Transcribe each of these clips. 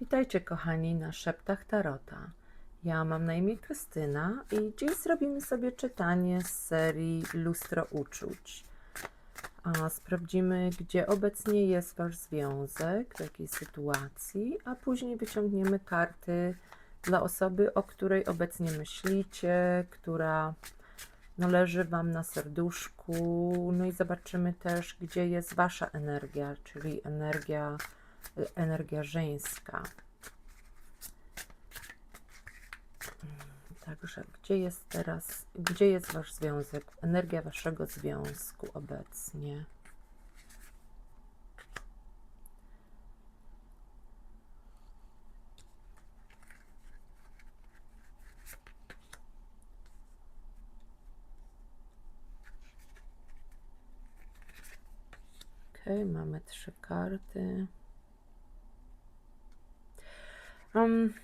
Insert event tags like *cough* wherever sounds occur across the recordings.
Witajcie kochani na Szeptach Tarota. Ja mam na imię Krystyna i dziś zrobimy sobie czytanie z serii Lustro Uczuć. A sprawdzimy, gdzie obecnie jest Wasz związek, w jakiej sytuacji, a później wyciągniemy karty dla osoby, o której obecnie myślicie, która no, leży Wam na serduszku. No i zobaczymy też, gdzie jest Wasza energia, czyli energia energia żeńska. Także gdzie jest teraz, gdzie jest wasz związek, energia waszego związku obecnie? Ok, mamy trzy karty.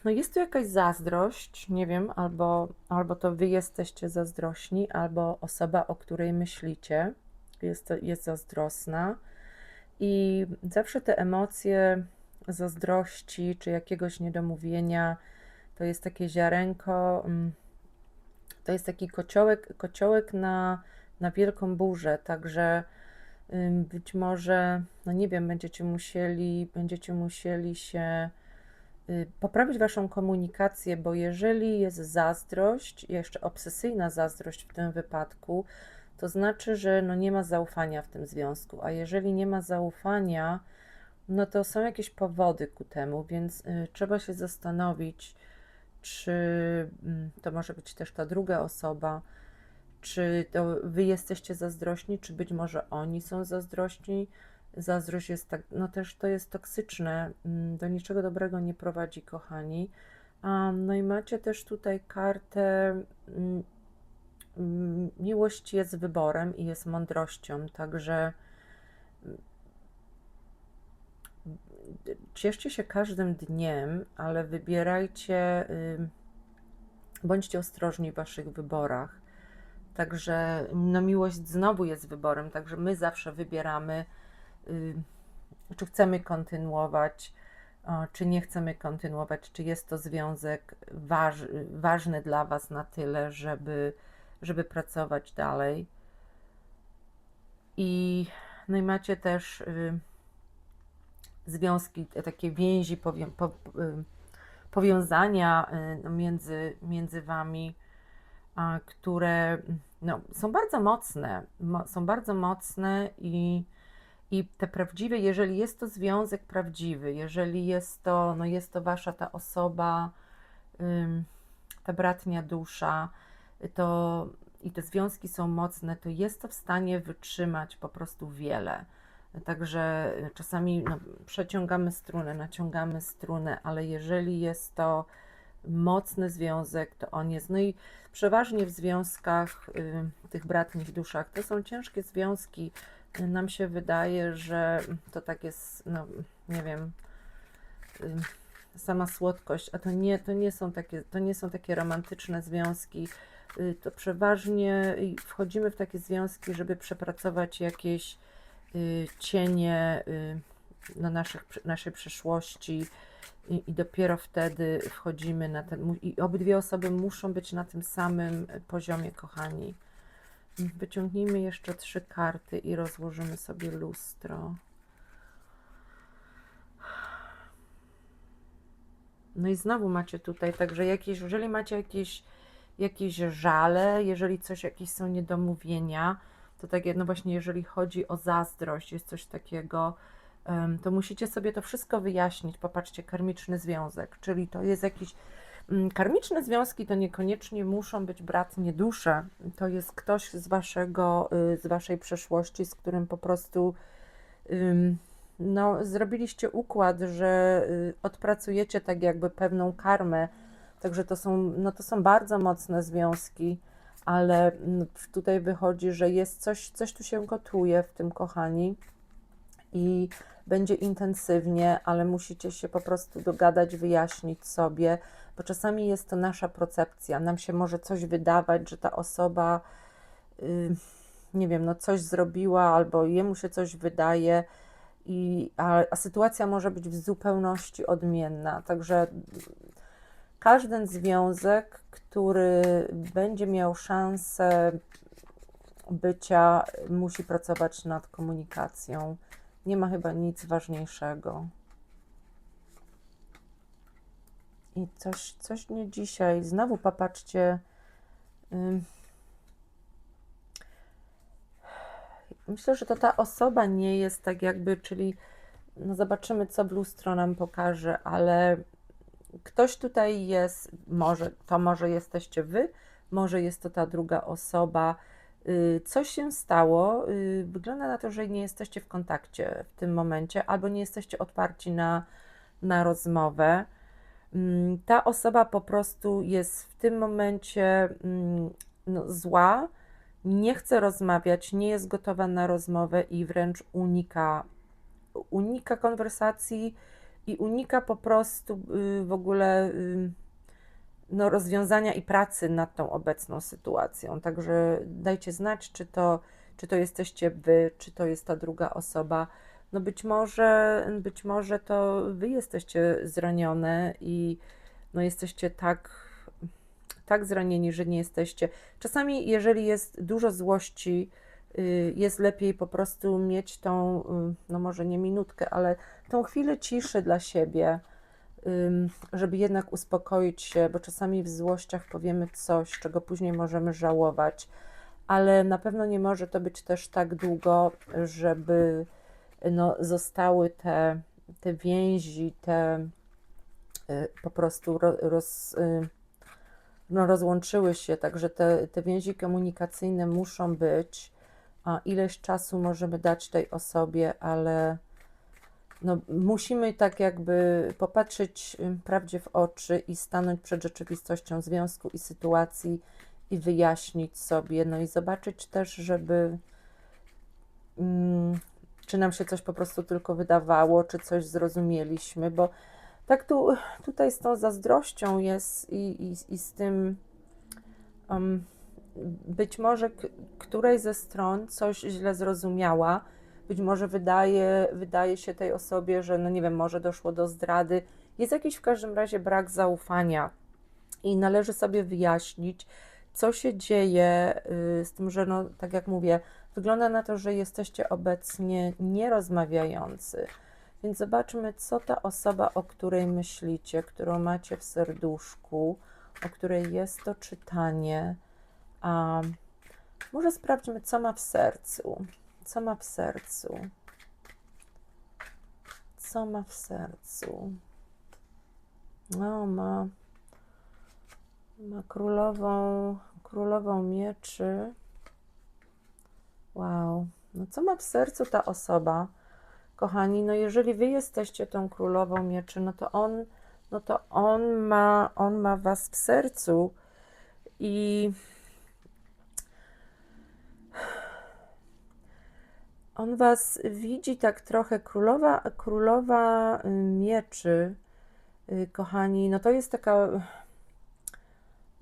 No jest tu jakaś zazdrość, nie wiem, albo, albo to wy jesteście zazdrośni, albo osoba, o której myślicie, jest, jest zazdrosna. I zawsze te emocje zazdrości czy jakiegoś niedomówienia to jest takie ziarenko, to jest taki kociołek, kociołek na, na wielką burzę, także być może, no nie wiem, będziecie musieli, będziecie musieli się poprawić Waszą komunikację, bo jeżeli jest zazdrość, jeszcze obsesyjna zazdrość w tym wypadku, to znaczy, że no nie ma zaufania w tym związku, a jeżeli nie ma zaufania, no to są jakieś powody ku temu, więc y, trzeba się zastanowić, czy y, to może być też ta druga osoba, czy to Wy jesteście zazdrośni, czy być może oni są zazdrośni, Zazdrość jest tak, no też to jest toksyczne, mm, do niczego dobrego nie prowadzi, kochani. No i macie też tutaj kartę mm, mm, miłość jest wyborem i jest mądrością, także cieszcie się każdym dniem, ale wybierajcie, bądźcie ostrożni w waszych wyborach. Także no miłość znowu jest wyborem, także my zawsze wybieramy Y, czy chcemy kontynuować, czy nie chcemy kontynuować, czy jest to związek waż, ważny dla Was na tyle, żeby, żeby pracować dalej. I, no i macie też y, związki, takie więzi, powią, po, y, powiązania y, no, między, między Wami, które no, są bardzo mocne, mo, są bardzo mocne i i te prawdziwe, jeżeli jest to związek prawdziwy, jeżeli jest to, no jest to wasza ta osoba, ta bratnia dusza, to i te związki są mocne, to jest to w stanie wytrzymać po prostu wiele. Także czasami no, przeciągamy strunę, naciągamy strunę, ale jeżeli jest to mocny związek, to on jest. No i przeważnie w związkach, y, tych bratnich duszach, to są ciężkie związki, nam się wydaje, że to tak jest, no nie wiem, sama słodkość, a to nie, to nie są takie, to nie są takie romantyczne związki. Y, to przeważnie wchodzimy w takie związki, żeby przepracować jakieś y, cienie y, na naszych, naszej przeszłości i, i dopiero wtedy wchodzimy na ten. I obydwie osoby muszą być na tym samym poziomie, kochani. Wyciągnijmy jeszcze trzy karty i rozłożymy sobie lustro. No i znowu macie tutaj, także jakieś, jeżeli macie jakieś, jakieś żale, jeżeli coś, jakieś są niedomówienia, to tak, no właśnie, jeżeli chodzi o zazdrość, jest coś takiego, to musicie sobie to wszystko wyjaśnić. Popatrzcie, karmiczny związek, czyli to jest jakiś karmiczne związki to niekoniecznie muszą być bratnie dusze. To jest ktoś z waszego, y, z waszej przeszłości, z którym po prostu no, zrobiliście układ, że y, odpracujecie tak jakby pewną karmę. Także to są, no, to są bardzo mocne związki, ale mm, tutaj wychodzi, że jest coś, coś tu się gotuje w tym kochani i będzie intensywnie, ale musicie się po prostu dogadać, wyjaśnić sobie, bo czasami jest to nasza percepcja. Nam się może coś wydawać, że ta osoba, yy, nie wiem, no coś zrobiła, albo jemu się coś wydaje i, a, a sytuacja może być w zupełności odmienna. Także każdy związek, który będzie miał szansę bycia, musi pracować nad komunikacją. Nie ma chyba nic ważniejszego. I coś, coś nie dzisiaj. Znowu popatrzcie. Myślę, że to ta osoba nie jest tak jakby, czyli no zobaczymy, co lustro nam pokaże, ale ktoś tutaj jest, może to może jesteście wy, może jest to ta druga osoba. Y, Coś się stało. y, Wygląda na to, że nie jesteście w kontakcie w tym momencie, albo nie jesteście otwarci na, na rozmowę. Mm, Ta osoba po prostu jest w tym momencie mm, no, zła, nie chce rozmawiać, nie jest gotowa na rozmowę i wręcz unika, unika konwersacji i unika po prostu y, w ogóle y, no, rozwiązania i pracy nad tą obecną sytuacją. Także dajcie znać, czy to, czy to jesteście wy, czy to jest ta druga osoba. No być może, być może to wy jesteście zranione i no jesteście tak, tak zranieni, że nie jesteście. Czasami, jeżeli jest dużo złości, y, jest lepiej po prostu mieć tą, y, no może nie minutkę, ale tą chwilę ciszy dla siebie, żeby jednak uspokoić się, bo czasami w złościach powiemy coś, czego później możemy żałować, ale na pewno nie może to być też tak długo, żeby no, zostały te, te więzi, te y, po prostu ro, roz, y, no, rozłączyły się, także te, te więzi komunikacyjne muszą być. A ileś czasu możemy dać tej osobie, ale no, musimy tak jakby popatrzeć y, prawdzie w oczy i stanąć przed rzeczywistością związku i sytuacji i wyjaśnić sobie, no i zobaczyć też, żeby mm, czy nam się coś po prostu tylko wydawało, czy coś zrozumieliśmy, bo tak tu, tutaj z tą zazdrością jest i, i, i z tym um, być może której ze stron coś źle zrozumiała, być może wydaje, wydaje się tej osobie, że no nie wiem, może doszło do zdrady. Jest jakiś w każdym razie brak zaufania i należy sobie wyjaśnić, co się dzieje y, z tym, że no, tak jak mówię, wygląda na to, że jesteście obecnie nierozmawiający. Więc zobaczmy, co ta osoba, o której myślicie, którą macie w serduszku, o której jest to czytanie, a może sprawdźmy, co ma w sercu. Co ma w sercu? Co ma w sercu? No, ma, ma królową, królową mieczy. Wow. No, co ma w sercu ta osoba? Kochani, no jeżeli wy jesteście tą królową mieczy, no to on, no to on ma, on ma was w sercu i On was widzi tak trochę, królowa, królowa y, mieczy, y, kochani, no to jest taka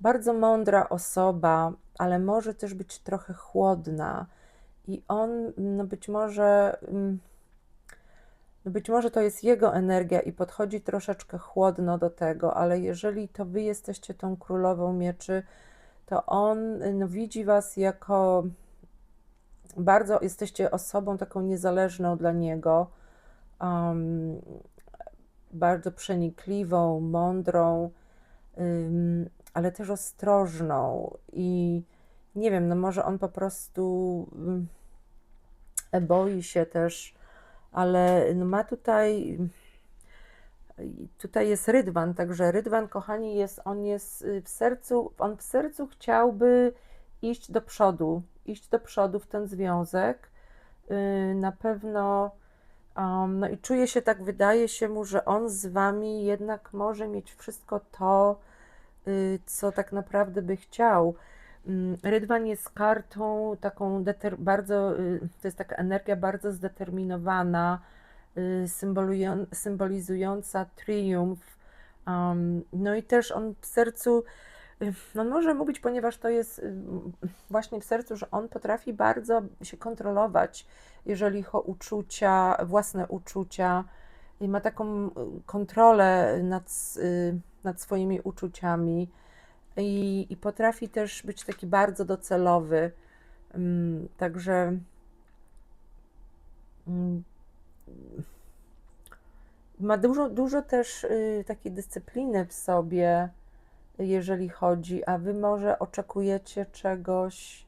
bardzo mądra osoba, ale może też być trochę chłodna. I on, no być może, mm, no być może to jest jego energia i podchodzi troszeczkę chłodno do tego, ale jeżeli to wy jesteście tą królową mieczy, to on no, widzi was jako bardzo jesteście osobą taką niezależną dla niego, um, bardzo przenikliwą, mądrą, ale też ostrożną i nie wiem, no może on po prostu ym, boi się też, ale no ma tutaj tutaj jest Rydwan, także Rydwan, kochani, jest, on jest y, w sercu, on w sercu chciałby iść do przodu, iść do przodu w ten związek. Y, Na pewno, um, no i czuje się tak, wydaje się mu, że on z wami jednak może mieć wszystko to, co tak naprawdę by chciał. Mm, Rydwan jest kartą taką bardzo, y, to jest taka energia bardzo zdeterminowana, y, symbolizująca triumf. Um, no i też on w sercu y, on może mówić, ponieważ to jest y, właśnie w sercu, że on potrafi bardzo się kontrolować, jeżeli chodzi o uczucia, własne uczucia i ma taką y, kontrolę nad, y, nad swoimi uczuciami i, i potrafi też być taki bardzo docelowy. Ym, Także mm, ma dużo, dużo też y, takiej dyscypliny w sobie, jeżeli chodzi, a wy może oczekujecie czegoś,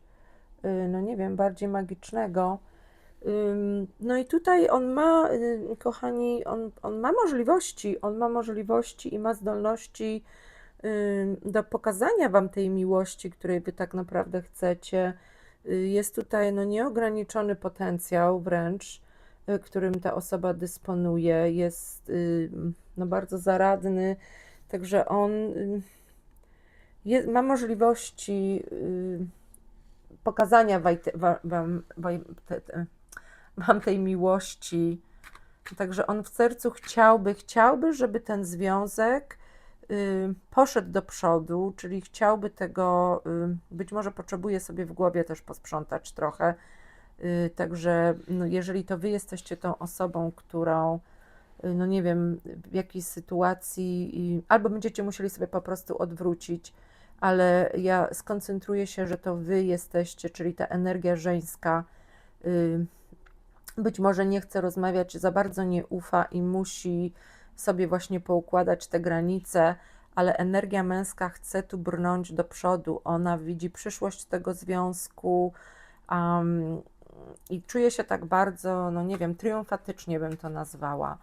y, no nie wiem, bardziej magicznego. No i tutaj on ma, y, kochani, on, on ma możliwości, on ma możliwości i ma zdolności do pokazania wam tej miłości, której wy tak naprawdę chcecie. Y, Jest tutaj no nieograniczony potencjał wręcz, y, którym ta osoba dysponuje. Jest no bardzo zaradny, także on jest, ma możliwości pokazania waj, wa, wam, waj, te, te, *laughs* wam tej miłości. Także on w sercu chciałby, chciałby, żeby ten związek y, poszedł do przodu, czyli chciałby tego, y, być może potrzebuje sobie w głowie też posprzątać trochę. Y, Także no, jeżeli to wy jesteście tą osobą, którą, y, no nie wiem, w jakiejś sytuacji, albo będziecie musieli sobie po prostu odwrócić, ale ja skoncentruję się, że to wy jesteście, czyli ta energia żeńska, y, być może nie chce rozmawiać, za bardzo nie ufa i musi sobie właśnie poukładać te granice, ale energia męska chce tu brnąć do przodu. Ona widzi przyszłość tego związku um, i czuje się tak bardzo, no nie wiem, triumfatycznie bym to nazwała.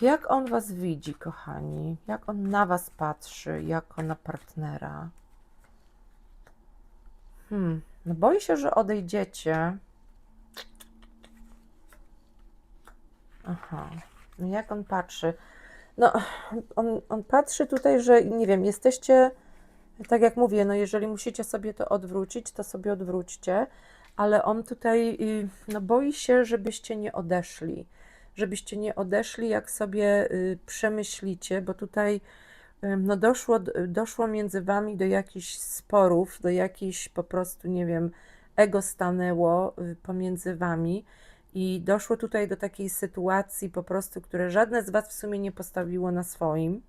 Jak on was widzi, kochani? Jak on na was patrzy, jako na partnera? Hmm, no boi się, że odejdziecie. Aha, no jak on patrzy? No, on, on patrzy tutaj, że nie wiem, jesteście, tak jak mówię, no jeżeli musicie sobie to odwrócić, to sobie odwróćcie, ale on tutaj y, no, boi się, żebyście nie odeszli. Żebyście nie odeszli, jak sobie y, przemyślicie, bo tutaj y, no, doszło, doszło między wami do jakichś sporów, do jakichś po prostu, nie wiem, ego stanęło pomiędzy wami. I doszło tutaj do takiej sytuacji po prostu, które żadne z Was w sumie nie postawiło na swoim.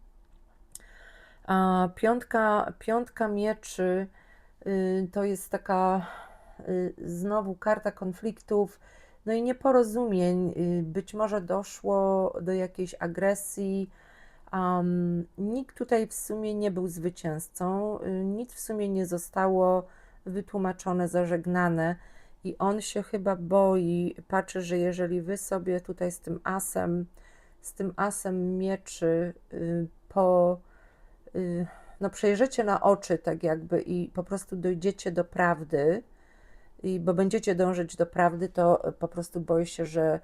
A piątka, piątka mieczy y, to jest taka y, znowu karta konfliktów, no i nieporozumień. Y, być może doszło do jakiejś agresji. Um, nikt tutaj w sumie nie był zwycięzcą, nic w sumie nie zostało wytłumaczone, zażegnane. I on się chyba boi, patrzy, że jeżeli wy sobie tutaj z tym asem, z tym asem mieczy y, po, y, no przejrzycie na oczy tak jakby i po prostu dojdziecie do prawdy, i bo będziecie dążyć do prawdy, to po prostu boi się, że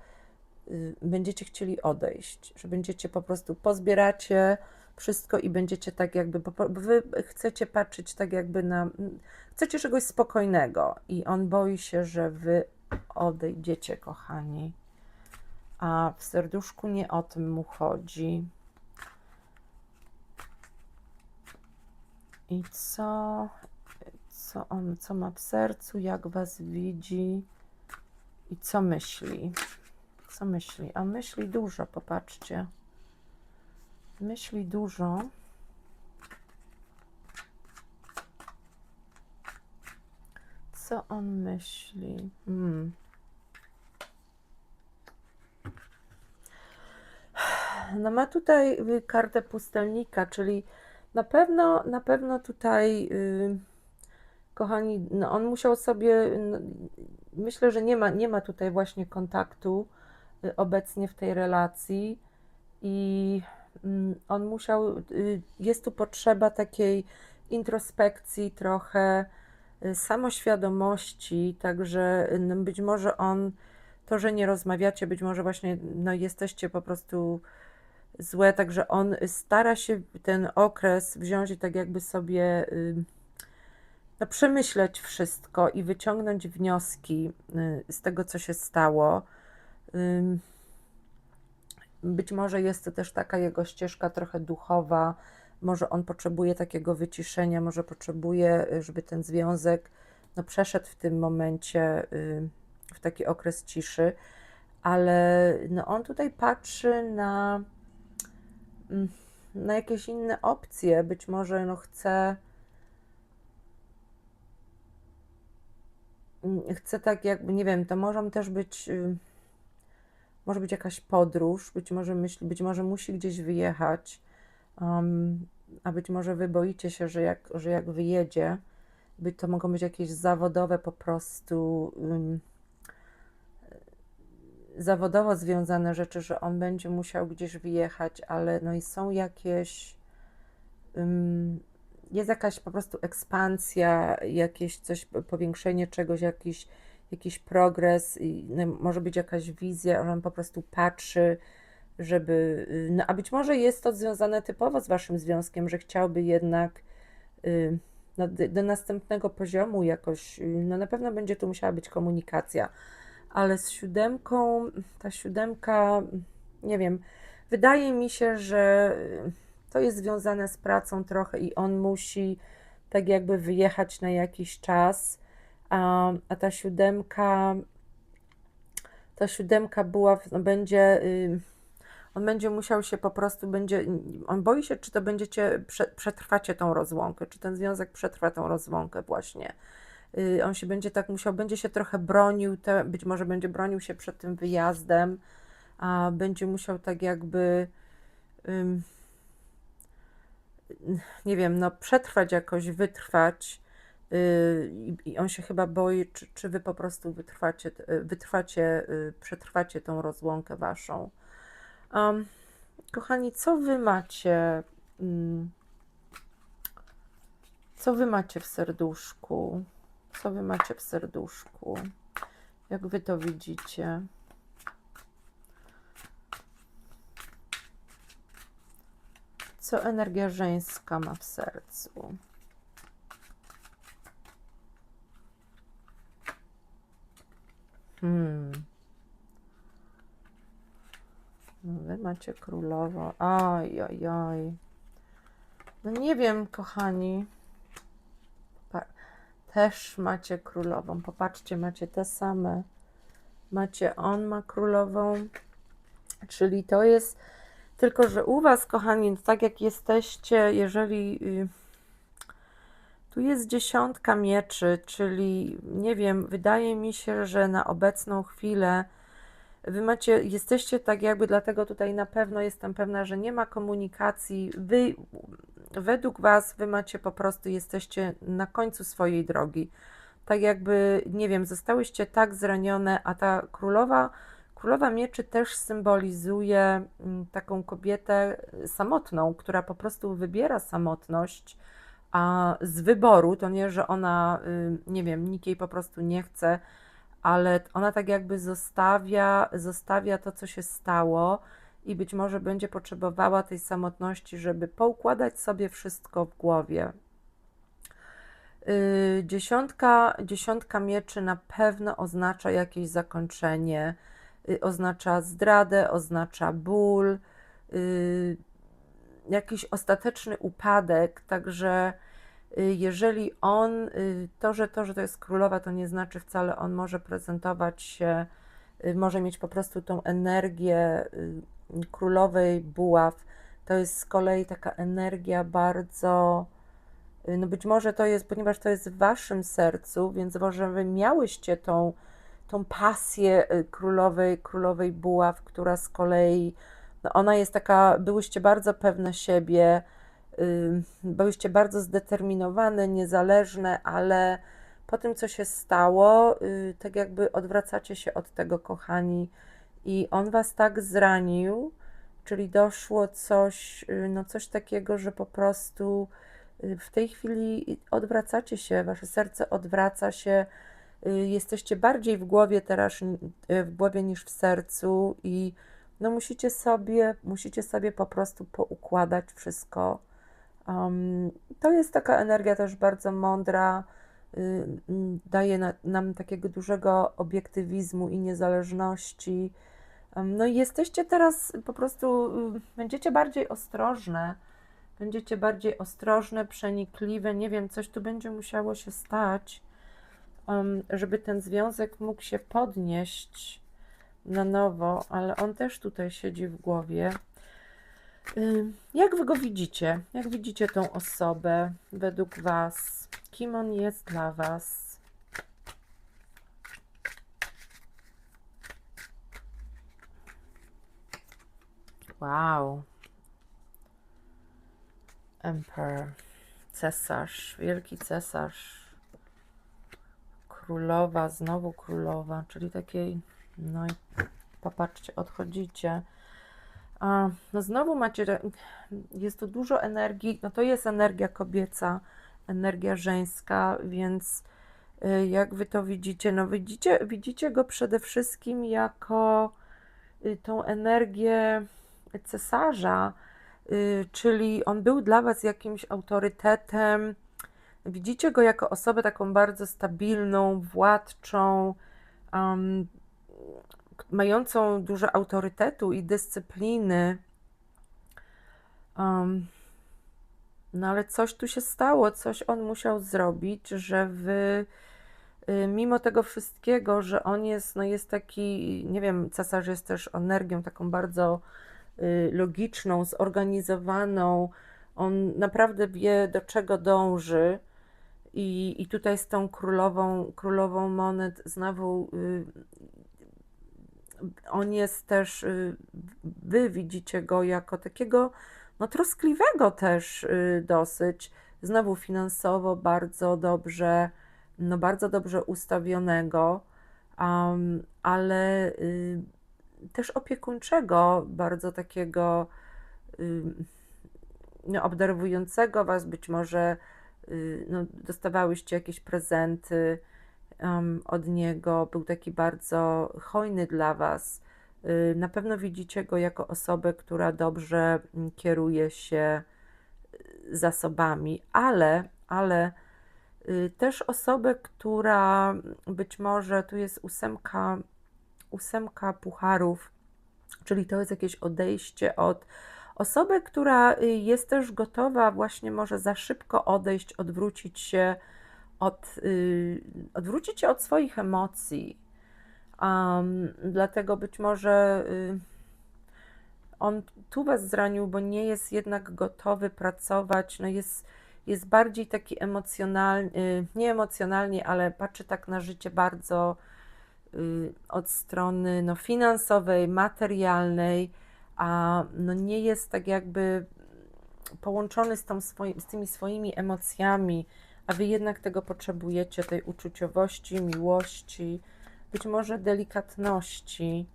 y, będziecie chcieli odejść, że będziecie po prostu pozbieracie wszystko i będziecie tak jakby, po- wy chcecie patrzeć tak jakby na, chcecie czegoś spokojnego i on boi się, że wy odejdziecie, kochani. A w serduszku nie o tym mu chodzi. I co, co on, co ma w sercu, jak was widzi i co myśli? Co myśli? A myśli dużo, popatrzcie. Myśli dużo. Co on myśli? Hmm. No ma tutaj y, kartę pustelnika, czyli na pewno, na pewno tutaj, y, kochani, no on musiał sobie, no, myślę, że nie ma, nie ma tutaj właśnie kontaktu y, obecnie w tej relacji i on musiał, y, jest tu potrzeba takiej introspekcji trochę, y, samoświadomości, także y, no, być może on, to, że nie rozmawiacie, być może właśnie no, jesteście po prostu złe, także on stara się ten okres wziąć i tak jakby sobie no, przemyśleć wszystko i wyciągnąć wnioski z tego, co się stało. Być może jest to też taka jego ścieżka trochę duchowa, może on potrzebuje takiego wyciszenia, może potrzebuje, y, żeby ten związek no, przeszedł w tym momencie y, w taki okres ciszy, ale no, on tutaj patrzy na, mm, na jakieś inne opcje. Być może no, chce. mm, Chce tak jakby, nie wiem, to może też być, y, może być jakaś podróż, być może myśli, być może musi gdzieś wyjechać, um, a być może wy boicie się, że jak, że jak wyjedzie, by to mogą być jakieś zawodowe po prostu, um, zawodowo związane rzeczy, że on będzie musiał gdzieś wyjechać, ale no i są jakieś, um, jest jakaś po prostu ekspansja, jakieś coś, powiększenie czegoś, jakiś, jakiś progres, i, no, może być jakaś wizja, on po prostu patrzy, żeby, y, no a być może jest to związane typowo z waszym związkiem, że chciałby jednak y, no, do, do następnego poziomu jakoś, y, no na pewno będzie tu musiała być komunikacja, ale z siódemką, ta siódemka, nie wiem, wydaje mi się, że y, to jest związane z pracą trochę i on musi tak jakby wyjechać na jakiś czas, a, a ta siódemka, ta siódemka była, no będzie, y, on będzie musiał się po prostu, będzie, on boi się, czy to będziecie, prze, przetrwacie tą rozłąkę, czy ten związek przetrwa tą rozłąkę właśnie. Y, On się będzie tak musiał, będzie się trochę bronił, te, być może będzie bronił się przed tym wyjazdem, a będzie musiał tak jakby, nie wiem, no przetrwać jakoś, wytrwać. I on się chyba boi, czy, czy wy po prostu wytrwacie, wytrwacie, y, przetrwacie tą rozłąkę waszą. Um, kochani, co wy macie? mm, Co wy macie w serduszku? Co wy macie w serduszku? Jak wy to widzicie? Co energia żeńska ma w sercu? Hmm. Wy macie królową. Oj, oj, oj. No nie wiem, kochani. Też macie królową. Popatrzcie, macie te same. Macie, on ma królową. Czyli to jest tylko, że u Was, kochani, tak jak jesteście, jeżeli y, tu jest dziesiątka mieczy, czyli nie wiem, wydaje mi się, że na obecną chwilę Wy macie, jesteście tak jakby, dlatego tutaj na pewno jestem pewna, że nie ma komunikacji. Wy, według Was, Wy macie po prostu, jesteście na końcu swojej drogi. Tak jakby, nie wiem, zostałyście tak zranione, a ta królowa, królowa mieczy też symbolizuje mm, taką kobietę samotną, która po prostu wybiera samotność, a z wyboru, to nie, że ona, y, nie wiem, nikt jej po prostu nie chce, ale ona tak jakby zostawia, zostawia to, co się stało i być może będzie potrzebowała tej samotności, żeby poukładać sobie wszystko w głowie. Yy, dziesiątka, dziesiątka mieczy na pewno oznacza jakieś zakończenie, yy, oznacza zdradę, oznacza ból, jakiś ostateczny upadek, także y, jeżeli on, y, to, że to, że to jest królowa, to nie znaczy wcale, on może prezentować się, y, może mieć po prostu tą energię y, królowej buław. To jest z kolei taka energia bardzo, y, no być może to jest, ponieważ to jest w waszym sercu, więc może wy miałyście tą, tą pasję y, królowej, królowej buław, która z kolei, no ona jest taka, byłyście bardzo pewne siebie, y, byłyście bardzo zdeterminowane, niezależne, ale po tym, co się stało, y, tak jakby odwracacie się od tego, kochani, i on was tak zranił, czyli doszło coś, y, no coś takiego, że po prostu y, w tej chwili odwracacie się, wasze serce odwraca się, y, jesteście bardziej w głowie teraz, y, w głowie niż w sercu i no musicie sobie, musicie sobie po prostu poukładać wszystko. Um, to jest taka energia też bardzo mądra, y, mm, daje na, nam takiego dużego obiektywizmu i niezależności. Um, no i jesteście teraz po prostu, y, będziecie bardziej ostrożne, Będziecie bardziej ostrożne, przenikliwe. Nie wiem, coś tu będzie musiało się stać, um, żeby ten związek mógł się podnieść na nowo, ale on też tutaj siedzi w głowie. Jak wy go widzicie? Jak widzicie tą osobę według was? Kim on jest dla was? Wow. Emperor. Cesarz. Wielki cesarz. Królowa, znowu królowa, czyli takiej, no i popatrzcie, odchodzicie. A, no znowu macie, jest tu dużo energii, no to jest energia kobieca, energia żeńska, więc y, jak wy to widzicie? No widzicie, widzicie go przede wszystkim jako y, tą energię cesarza, y, czyli on był dla was jakimś autorytetem, Widzicie go jako osobę taką bardzo stabilną, władczą, um, mającą dużo autorytetu i dyscypliny. Um, no ale coś tu się stało, coś on musiał zrobić, że wy, y, mimo tego wszystkiego, że on jest, no jest taki, nie wiem, cesarz jest też energią taką bardzo y, logiczną, zorganizowaną. On naprawdę wie, do czego dąży. I, I tutaj z tą królową, królową monet znowu y, on jest też, y, wy widzicie go jako takiego no, troskliwego też y, dosyć, znowu finansowo bardzo dobrze, no bardzo dobrze ustawionego, um, ale y, też opiekuńczego, bardzo takiego y, no, obdarowującego was, być może y, no, dostawałyście jakieś prezenty um, od niego, był taki bardzo hojny dla was. Y, Na pewno widzicie go jako osobę, która dobrze kieruje się y, zasobami, ale, ale y, też osobę, która być może tu jest ósemka, ósemka pucharów, czyli to jest jakieś odejście od osobę, która jest też gotowa właśnie może za szybko odejść, odwrócić się od, y, odwrócić się od swoich emocji. Um, dlatego być może y, on tu was zranił, bo nie jest jednak gotowy pracować, no jest, jest bardziej taki emocjonalny, nie emocjonalnie, ale patrzy tak na życie bardzo y, od strony no, finansowej, materialnej, a no, nie jest tak jakby połączony z, tą swoim, z tymi swoimi emocjami, a wy jednak tego potrzebujecie, tej uczuciowości, miłości, być może delikatności.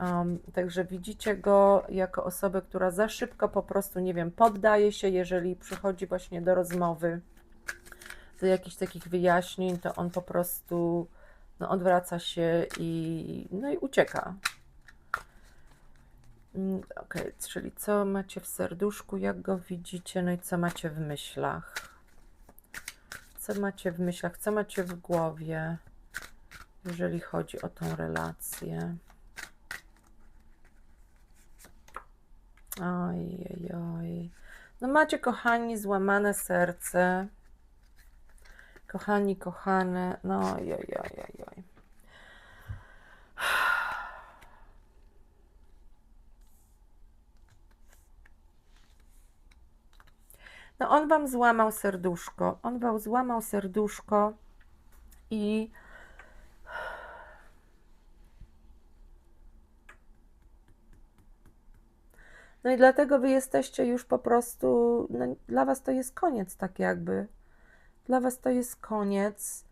Um, także widzicie go jako osobę, która za szybko po prostu, nie wiem, poddaje się, jeżeli przychodzi właśnie do rozmowy, do jakichś takich wyjaśnień, to on po prostu no, odwraca się i, no i ucieka. Mm, Okej, czyli co macie w serduszku, jak go widzicie, no i co macie w myślach? Co macie w myślach, co macie w głowie, jeżeli chodzi o tą relację? Oj, oj, oj. No macie, kochani, złamane serce. Kochani, kochane. No oj, oj, oj, oj, No on wam złamał serduszko. On wam złamał serduszko i no i dlatego wy jesteście już po prostu, no, dla was to jest koniec tak jakby. Dla was to jest koniec.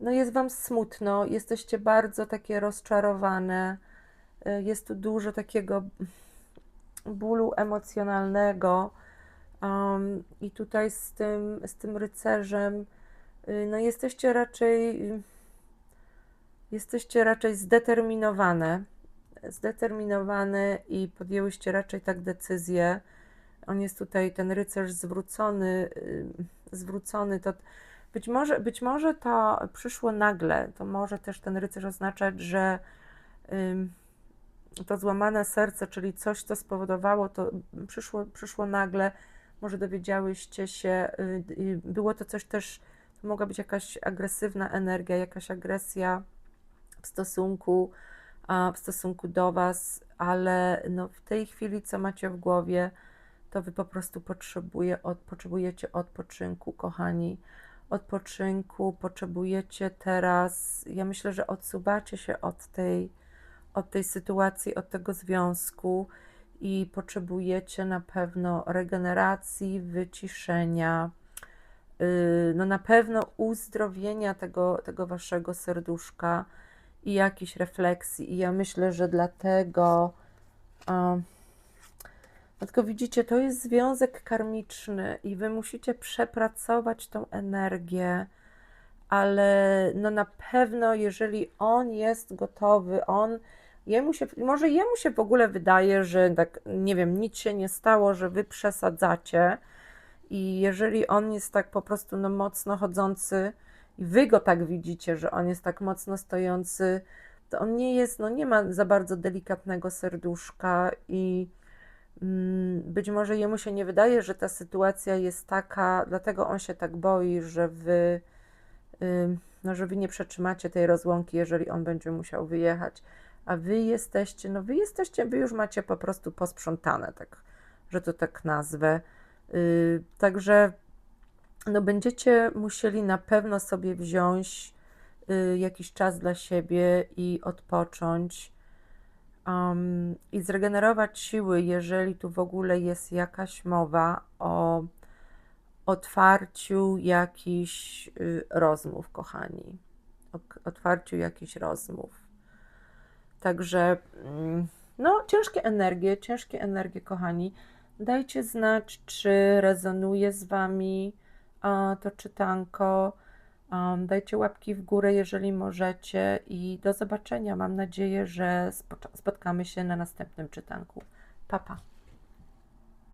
No jest wam smutno, jesteście bardzo takie rozczarowane. Y, Jest tu dużo takiego bólu emocjonalnego. Um, I tutaj z tym, z tym rycerzem, y, no jesteście raczej, jesteście raczej zdeterminowane, zdeterminowane i podjęłyście raczej tak decyzję. On jest tutaj, ten rycerz zwrócony, y, zwrócony, to być może, być może to przyszło nagle, to może też ten rycerz oznaczać, że ym, to złamane serce, czyli coś, co spowodowało to, przyszło, przyszło nagle, może dowiedziałyście się, y, y, było to coś też, to mogła być jakaś agresywna energia, jakaś agresja w stosunku, w stosunku do Was, ale no, w tej chwili, co macie w głowie, to Wy po prostu potrzebuje, od, potrzebujecie odpoczynku, kochani. Odpoczynku, potrzebujecie teraz, ja myślę, że odsuwacie się od tej, od tej sytuacji, od tego związku i potrzebujecie na pewno regeneracji, wyciszenia, yy, no na pewno uzdrowienia tego, tego waszego serduszka i jakiejś refleksji. I ja myślę, że dlatego. Um, tylko widzicie, to jest związek karmiczny i wy musicie przepracować tą energię, ale no na pewno, jeżeli on jest gotowy, on jemu się, może jemu się w ogóle wydaje, że tak, nie wiem, nic się nie stało, że wy przesadzacie i jeżeli on jest tak po prostu no mocno chodzący i wy go tak widzicie, że on jest tak mocno stojący, to on nie jest, no nie ma za bardzo delikatnego serduszka i mm, być może jemu się nie wydaje, że ta sytuacja jest taka, dlatego on się tak boi, że wy, no, że wy nie przetrzymacie tej rozłąki, jeżeli on będzie musiał wyjechać. A wy jesteście, no wy jesteście, wy już macie po prostu posprzątane, tak, że to tak nazwę. Yy, także no będziecie musieli na pewno sobie wziąć y, jakiś czas dla siebie i odpocząć um, i zregenerować siły, jeżeli tu w ogóle jest jakaś mowa o otwarciu jakichś y, rozmów, kochani. O otwarciu jakichś rozmów. Także, mm, no, ciężkie energie, ciężkie energie, kochani. Dajcie znać, czy rezonuje z Wami to czytanko. Dajcie łapki w górę, jeżeli możecie. I do zobaczenia. Mam nadzieję, że spo- spotkamy się na następnym czytanku. Pa, pa.